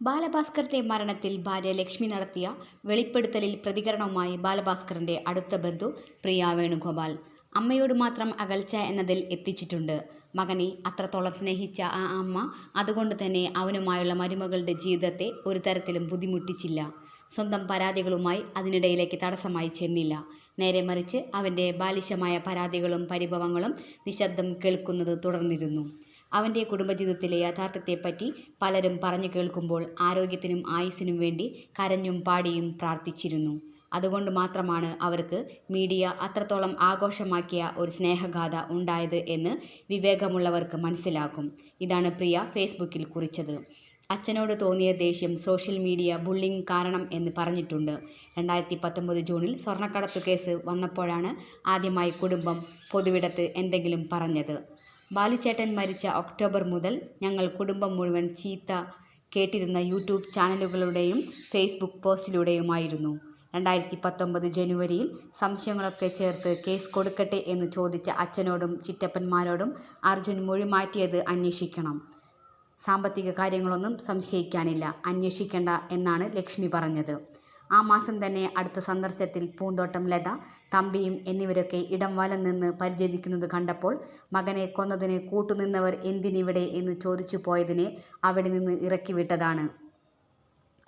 ബാലഭാസ്കറിന്റെ മരണത്തിൽ ഭാര്യ ലക്ഷ്മി നടത്തിയ വെളിപ്പെടുത്തലിൽ പ്രതികരണവുമായി ബാലഭാസ്കറിന്റെ അടുത്ത ബന്ധു പ്രിയ വേണുഗോപാൽ. അമ്മയോട് മാത്രം അകൽച്ച എന്നതിൽ എത്തിച്ചിട്ടുണ്ട്. മകനെ അത്രത്തോളം സ്നേഹിച്ച ആ അമ്മ അതുകൊണ്ട് തന്നെ അവനുമായുള്ള മരുമകളുടെ ജീവിതത്തെ ഒരു തരത്തിലും ബുദ്ധിമുട്ടിച്ചില്ല. സ്വന്തം പരാതികളുമായി അതിനിടയിലേക്ക് തടസ്സമായി ചെന്നില്ല. നേരെ മറിച്ച് അവന്റെ ബാലിശമായ പരാതികളും പരിഭവങ്ങളും നിശബ്ദം കേൾക്കുന്നത് തുടർന്നിരുന്നു. അവന്റെ കുടുംബജീവിതത്തിലെ യാഥാർത്ഥ്യത്തെപ്പറ്റി പലരും പറഞ്ഞു കേൾക്കുമ്പോൾ ആരോഗ്യത്തിനും ആയുസ്സിനും വേണ്ടി കരഞ്ഞും പാടിയും പ്രാർത്ഥിച്ചിരുന്നു. അതുകൊണ്ട് മാത്രമാണ് അവർക്ക് മീഡിയ അത്രത്തോളം ആഘോഷമാക്കിയ ഒരു സ്നേഹഗാഥ ഉണ്ടായത് എന്ന് വിവേകമുള്ളവർക്ക് മനസ്സിലാകും. ഇതാണ് പ്രിയ ഫേസ്ബുക്കിൽ കുറിച്ചത്. അച്ഛനോട് തോന്നിയ ദേഷ്യം സോഷ്യൽ മീഡിയ ബുള്ളിങ് കാരണം എന്ന് പറഞ്ഞിട്ടുണ്ട്. രണ്ടായിരത്തി പത്തൊമ്പത് ജൂണിൽ സ്വർണക്കടത്തു കേസ് വന്നപ്പോഴാണ് ആദ്യമായി കുടുംബം പൊതുവിടത്ത് എന്തെങ്കിലും പറഞ്ഞത്. ബാലുചേട്ടൻ മരിച്ച ഒക്ടോബർ മുതൽ ഞങ്ങൾ കുടുംബം മുഴുവൻ ചീത്ത കേട്ടിരുന്ന യൂട്യൂബ് ചാനലുകളുടെയും ഫേസ്ബുക്ക് പോസ്റ്റിലൂടെയുമായിരുന്നു. രണ്ടായിരത്തി പത്തൊമ്പത് ജനുവരിയിൽ സംശയങ്ങളൊക്കെ ചേർത്ത് കേസ് കൊടുക്കട്ടെ എന്ന് ചോദിച്ച അച്ഛനോടും ചിറ്റപ്പന്മാരോടും അർജുൻ മൊഴി മാറ്റിയത് അന്വേഷിക്കണം. സാമ്പത്തിക കാര്യങ്ങളൊന്നും സംശയിക്കാനില്ല അന്വേഷിക്കേണ്ട എന്നാണ് ലക്ഷ്മി പറഞ്ഞത്. ആ മാസം തന്നെ അടുത്ത സന്ദർശത്തിൽ പൂന്തോട്ടം ലത തമ്പിയും എന്നിവരൊക്കെ ഇടം വലം നിന്ന് പരിചരിക്കുന്നത് കണ്ടപ്പോൾ മകനെ കൊന്നതിന് കൂട്ടുനിന്നവർ എന്തിനിവിടെ എന്ന് ചോദിച്ചു പോയതിനെ അവിടെ നിന്ന് ഇറക്കി വിട്ടതാണ്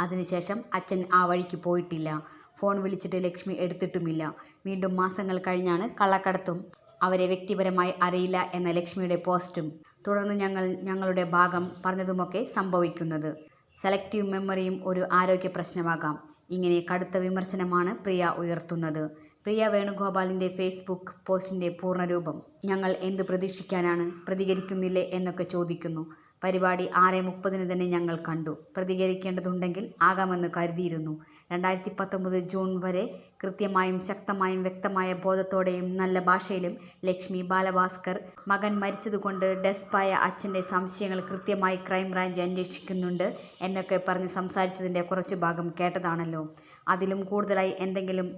അതിനുശേഷം അച്ഛൻ ആ വഴിക്ക് പോയിട്ടില്ല. ഫോൺ വിളിച്ചിട്ട് ലക്ഷ്മി എടുത്തിട്ടുമില്ല. വീണ്ടും മാസങ്ങൾ കഴിഞ്ഞാണ് കള്ളക്കടത്തും. അവരെ വ്യക്തിപരമായി അറിയില്ല എന്ന ലക്ഷ്മിയുടെ പോസ്റ്റും തുടർന്ന് ഞങ്ങൾ ഞങ്ങളുടെ ഭാഗം പറഞ്ഞതുമൊക്കെ സംഭവിക്കുന്നത്. സെലക്റ്റീവ് മെമ്മറിയും ഒരു ആരോഗ്യ പ്രശ്നമാകാം. ഇങ്ങനെ കടുത്ത വിമർശനമാണ് പ്രിയ ഉയർത്തുന്നത്. പ്രിയ വേണുഗോപാലിന്റെ ഫേസ്ബുക്ക് പോസ്റ്റിന്റെ പൂർണരൂപം ഞങ്ങൾ എന്ത് പ്രതീക്ഷിക്കാനാണ്? പ്രതികരിക്കുന്നില്ലേ എന്നൊക്കെ ചോദിക്കുന്നു. പരിപാടി ആറ് മുപ്പതിന് തന്നെ ഞങ്ങൾ കണ്ടു. പ്രതികരിക്കേണ്ടതുണ്ടെങ്കിൽ ആകാമെന്ന് കരുതിയിരുന്നു. രണ്ടായിരത്തി പത്തൊമ്പത് ജൂൺ വരെ കൃത്യമായും ശക്തമായും വ്യക്തമായ ബോധത്തോടെയും നല്ല ഭാഷയിലും ലക്ഷ്മി ബാലഭാസ്കർ മകൻ മരിച്ചതുകൊണ്ട് ഡെസ്പായ അച്ഛന്റെ സംശയങ്ങൾ കൃത്യമായി ക്രൈംബ്രാഞ്ച് അന്വേഷിക്കുന്നുണ്ട് എന്നൊക്കെ പറഞ്ഞ് സംസാരിച്ചതിന്റെ കുറച്ച് ഭാഗം കേട്ടതാണല്ലോ. അതിലും കൂടുതലായി എന്തെങ്കിലും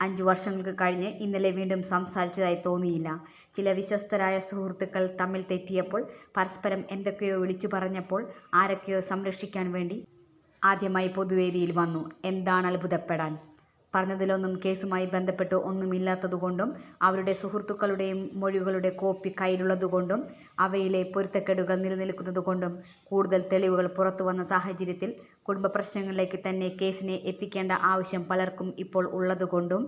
അഞ്ചു വർഷങ്ങൾക്ക് കഴിഞ്ഞ് ഇന്നലെ വീണ്ടും സംസാരിച്ചതായി തോന്നിയില്ല. ചില വിശ്വസ്തരായ സുഹൃത്തുക്കൾ തമ്മിൽ തെറ്റിയപ്പോൾ പരസ്പരം എന്തൊക്കെയോ വിളിച്ചു പറഞ്ഞപ്പോൾ ആരൊക്കെയോ സംരക്ഷിക്കാൻ വേണ്ടി ആദ്യമായി പൊതുവേദിയിൽ വന്നു. എന്താണ് അത്ഭുതപ്പെടാൻ? പറഞ്ഞതിലൊന്നും കേസുമായി ബന്ധപ്പെട്ട് ഒന്നുമില്ലാത്തതുകൊണ്ടും അവരുടെ സുഹൃത്തുക്കളുടെയും മൊഴികളുടെ കോപ്പി കയ്യിലുള്ളതുകൊണ്ടും അവയിലെ പൊരുത്തക്കേടുകൾ നിലനിൽക്കുന്നതുകൊണ്ടും കൂടുതൽ തെളിവുകൾ പുറത്തു വന്ന സാഹചര്യത്തിൽ കുടുംബ പ്രശ്നങ്ങളിലേക്ക് തന്നെ കേസിനെ എത്തിക്കേണ്ട ആവശ്യം പലർക്കും ഇപ്പോൾ ഉള്ളതുകൊണ്ടും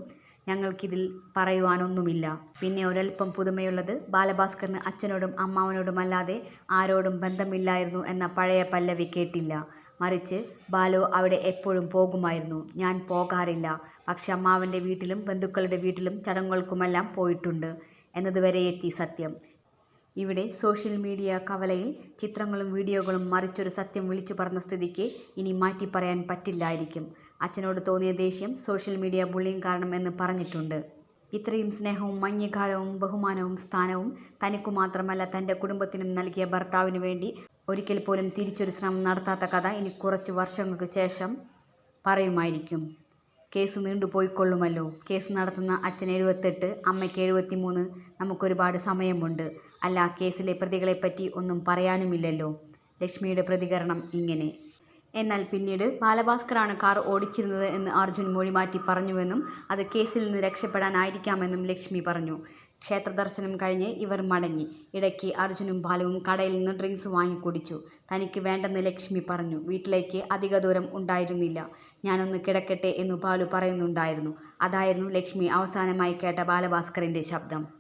ഞങ്ങൾക്കിതിൽ പറയുവാനൊന്നുമില്ല. പിന്നെ ഒരൽപ്പം പുതുമയുള്ളത് ബാലഭാസ്കറിന് അച്ഛനോടും അമ്മാവനോടുമല്ലാതെ ആരോടും ബന്ധമില്ലായിരുന്നു എന്ന പഴയ പല്ലവി കേട്ടില്ല. മറിച്ച് ബാലു അവിടെ എപ്പോഴും പോകുമായിരുന്നു. ഞാൻ പോകാറില്ല. പക്ഷെ അമ്മാവന്റെ വീട്ടിലും ബന്ധുക്കളുടെ വീട്ടിലും ചടങ്ങുകൾക്കുമെല്ലാം പോയിട്ടുണ്ട് എന്നതുവരെ എത്തി സത്യം. ഇവിടെ സോഷ്യൽ മീഡിയ കവലയിൽ ചിത്രങ്ങളും വീഡിയോകളും മറിച്ചൊരു സത്യം വിളിച്ചു പറഞ്ഞ സ്ഥിതിക്ക് ഇനി മാറ്റി പറയാൻ പറ്റില്ലായിരിക്കും. അച്ഛനോട് തോന്നിയ ദേഷ്യം സോഷ്യൽ മീഡിയ ബുള്ളിങ് കാരണം എന്ന് പറഞ്ഞിട്ടുണ്ട്. ഇത്രയും സ്നേഹവും അംഗീകാരവും ബഹുമാനവും സ്ഥാനവും തനിക്കു മാത്രമല്ല തന്റെ കുടുംബത്തിനും നൽകിയ ഭർത്താവിന് വേണ്ടി ഒരിക്കൽ പോലും തിരിച്ചൊരു ശ്രമം നടത്താത്ത കഥ ഇനി കുറച്ച് വർഷങ്ങൾക്ക് ശേഷം പറയുമായിരിക്കും. കേസ് നീണ്ടുപോയിക്കൊള്ളുമല്ലോ കേസ് നടത്തുന്ന അച്ഛൻ എഴുപത്തെട്ട് അമ്മയ്ക്ക് എഴുപത്തി മൂന്ന് നമുക്കൊരുപാട് സമയമുണ്ട്. അല്ല കേസിലെ പ്രതികളെപ്പറ്റി ഒന്നും പറയാനുമില്ലല്ലോ. ലക്ഷ്മിയുടെ പ്രതികരണം ഇങ്ങനെ. എന്നാൽ പിന്നീട് ബാലഭാസ്കറാണ് കാർ ഓടിച്ചിരുന്നത് എന്ന് അർജുൻ മൊഴി മാറ്റി പറഞ്ഞുവെന്നും അത് കേസിൽ നിന്ന് രക്ഷപ്പെടാനായിരിക്കാമെന്നും ലക്ഷ്മി പറഞ്ഞു. ക്ഷേത്ര ദർശനം കഴിഞ്ഞ് ഇവർ മടങ്ങി. ഇടയ്ക്ക് അർജുനും ബാലുവും കടയിൽ നിന്ന് ഡ്രിങ്ക്സ് വാങ്ങിക്കുടിച്ചു തനിക്ക് വേണ്ടെന്ന് ലക്ഷ്മി പറഞ്ഞു. വീട്ടിലേക്ക് അധിക ദൂരം ഉണ്ടായിരുന്നില്ല. ഞാനൊന്ന് കിടക്കട്ടെ എന്നു ബാലു പറയുന്നുണ്ടായിരുന്നു. അതായിരുന്നു ലക്ഷ്മി അവസാനമായി കേട്ട ബാലഭാസ്കറിന്റെ ശബ്ദം.